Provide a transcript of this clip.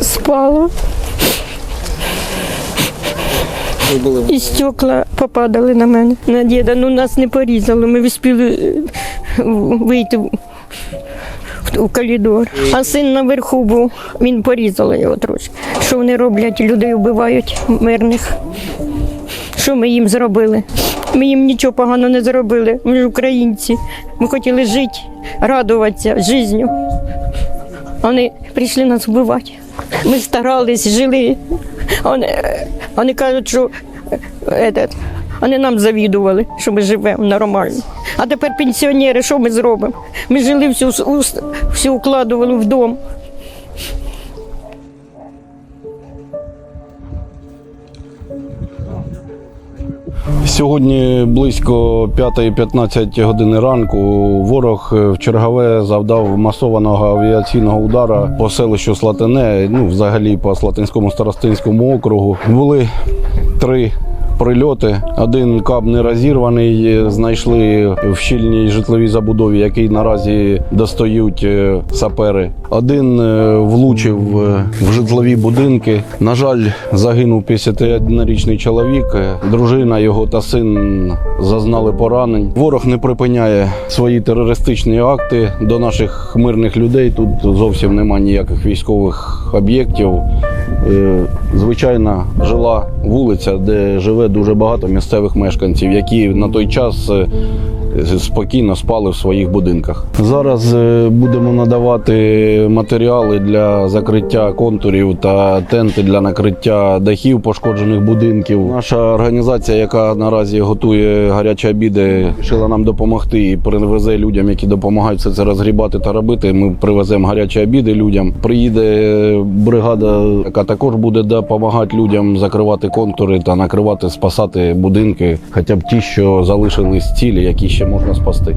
Спало. І стекла попадали на мене, на діда. Ну нас не порізало, ми встигли е, вийти в коридор. А син наверху був, він порізало його трошки. Що вони роблять? Людей вбивають мирних. Що ми їм зробили? Ми їм нічого поганого не зробили. Ми ж українці. Ми хотіли жити, радуватися життю. Вони прийшли нас вбивати. Ми старались, жили. Вони, вони кажуть, що е, этот, вони нам завідували, що ми живемо нормально. А тепер пенсіонери, що ми зробимо? Ми жили всю, всю, укладували в дом. Сьогодні близько 5-15 години ранку ворог в чергове завдав масованого авіаційного удара по селищу Слатине, ну взагалі по Слатинському старостинському округу. Були три. Прильоти. Один каб не розірваний. Знайшли в щільній житловій забудові, який наразі достають е, сапери. Один е, влучив е, в житлові будинки. На жаль, загинув 51-річний чоловік. Е, Дружина його та син зазнали поранень. Ворог не припиняє свої терористичні акти до наших мирних людей. Тут зовсім немає ніяких військових об'єктів. Е, Звичайна жила вулиця, де живе дуже багато місцевих мешканців, які на той час е, спокійно спали в своїх будинках. Зараз е, будемо надавати матеріали для закриття контурів та тенти для накриття дахів пошкоджених будинків. Наша організація, яка наразі готує гарячі обіди, вирішила нам допомогти і привезе людям, які допомагають все це розгрібати та робити. Ми привеземо гарячі обіди людям. Приїде бригада, яка також буде допомагати людям закривати контури та накривати, спасати будинки, хоча б ті, що залишились цілі, які ще можна спасти.